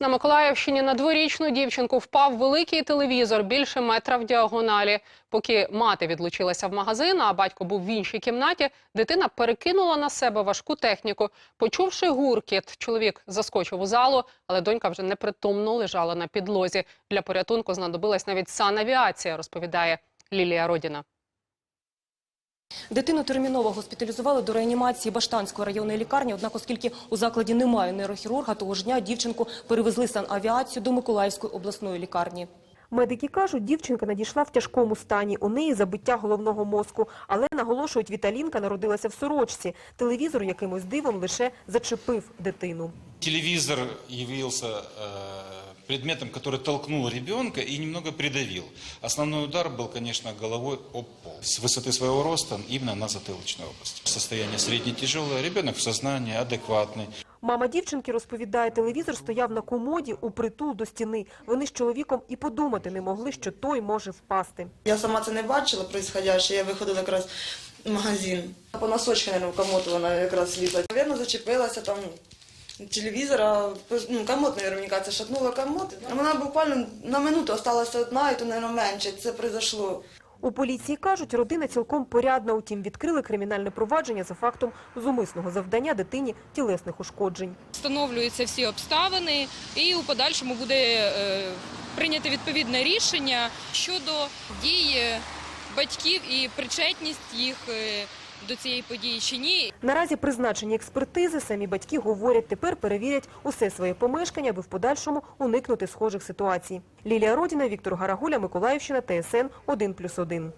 На Миколаївщині на дворічну дівчинку впав великий телевізор більше метра в діагоналі. Поки мати відлучилася в магазин, а батько був в іншій кімнаті, дитина перекинула на себе важку техніку. Почувши гуркіт, чоловік заскочив у залу, але донька вже непритомно лежала на підлозі. Для порятунку знадобилась навіть санавіація, розповідає Лілія Родіна. Дитину терміново госпіталізували до реанімації Баштанської районної лікарні. Однак, оскільки у закладі немає нейрохірурга, того ж дня дівчинку перевезли санавіацію до Миколаївської обласної лікарні. Медики кажуть, дівчинка надійшла в тяжкому стані. У неї забиття головного мозку. Але наголошують, Віталінка народилася в сорочці. Телевізор якимось дивом лише зачепив дитину. Телевизор явился э, предметом, который толкнул ребенка и немного придавил. Основной удар был, конечно, головой об пол. С высоты своего роста именно на затылочной области. Состояние средне-тяжелое, ребенок в сознании, адекватный. Мама дівчинки розповідає, телевізор стояв на комоді у притул до стіни. Вони з чоловіком і подумати не могли, що той може впасти. Я сама це не бачила происходяще, я виходила якраз в магазин. По носочки, наверное, в комод вона якраз лізла. Навірно, зачепилася там телевізор, а ну, комод, наверное, мені кажется, шатнула комод. Вона буквально на минуту осталася одна, і то, наверное, менше. Це произошло. У поліції кажуть, родина цілком порядна, утім відкрили кримінальне провадження за фактом зумисного завдання дитині тілесних ушкоджень. встановлюються всі обставини, і у подальшому буде е, прийнято відповідне рішення щодо дії батьків і причетність їх е, до цієї події чи ні. Наразі призначені експертизи, самі батьки говорять, тепер перевірять усе своє помешкання, аби в подальшому уникнути схожих ситуацій. Лілія Родіна, Віктор Гарагуля, Миколаївщина, ТСН 1+,1.